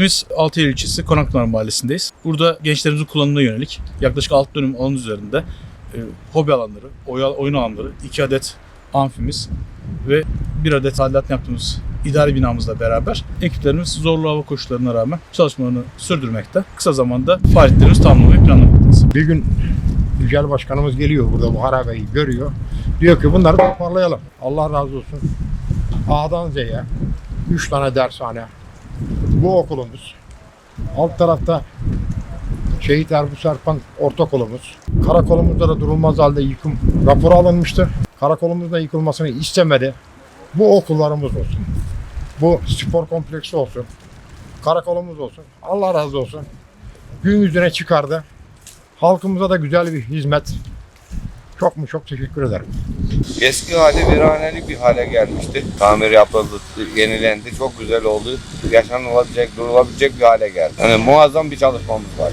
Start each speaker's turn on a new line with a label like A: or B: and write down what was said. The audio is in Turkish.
A: Biz Altıyeri ilçesi Konakpınar Mahallesi'ndeyiz. Burada gençlerimizin kullanımına yönelik yaklaşık 6 dönüm alan üzerinde e, hobi alanları, oyun alanları, 2 adet amfimiz ve bir adet tadilat yaptığımız idari binamızla beraber ekiplerimiz zorlu hava koşullarına rağmen çalışmalarını sürdürmekte. Kısa zamanda faaliyetlerimizi tamamlamayı planlamaktayiz.
B: Bir gün Yücel Başkanımız geliyor burada bu harabeyi görüyor. Diyor ki bunları toparlayalım. Allah razı olsun. A'dan Z'ye 3 tane dershane. Bu okulumuz. Alt tarafta Şehit Erbu Serpan ortaokulumuz. Karakolumuzda da durulmaz halde yıkım raporu alınmıştı. Karakolumuzda yıkılmasını istemedi. Bu okullarımız olsun. Bu spor kompleksi olsun. Karakolumuz olsun. Allah razı olsun. Gün yüzüne çıkardı. Halkımıza da güzel bir hizmet. Çok mu çok teşekkür ederim.
C: Eski hali viranelik bir hale gelmişti. Tamir yapıldı, yenilendi. Çok güzel oldu. Yaşanılabilecek, durulabilecek bir hale geldi. Yani muazzam bir çalışmamız var.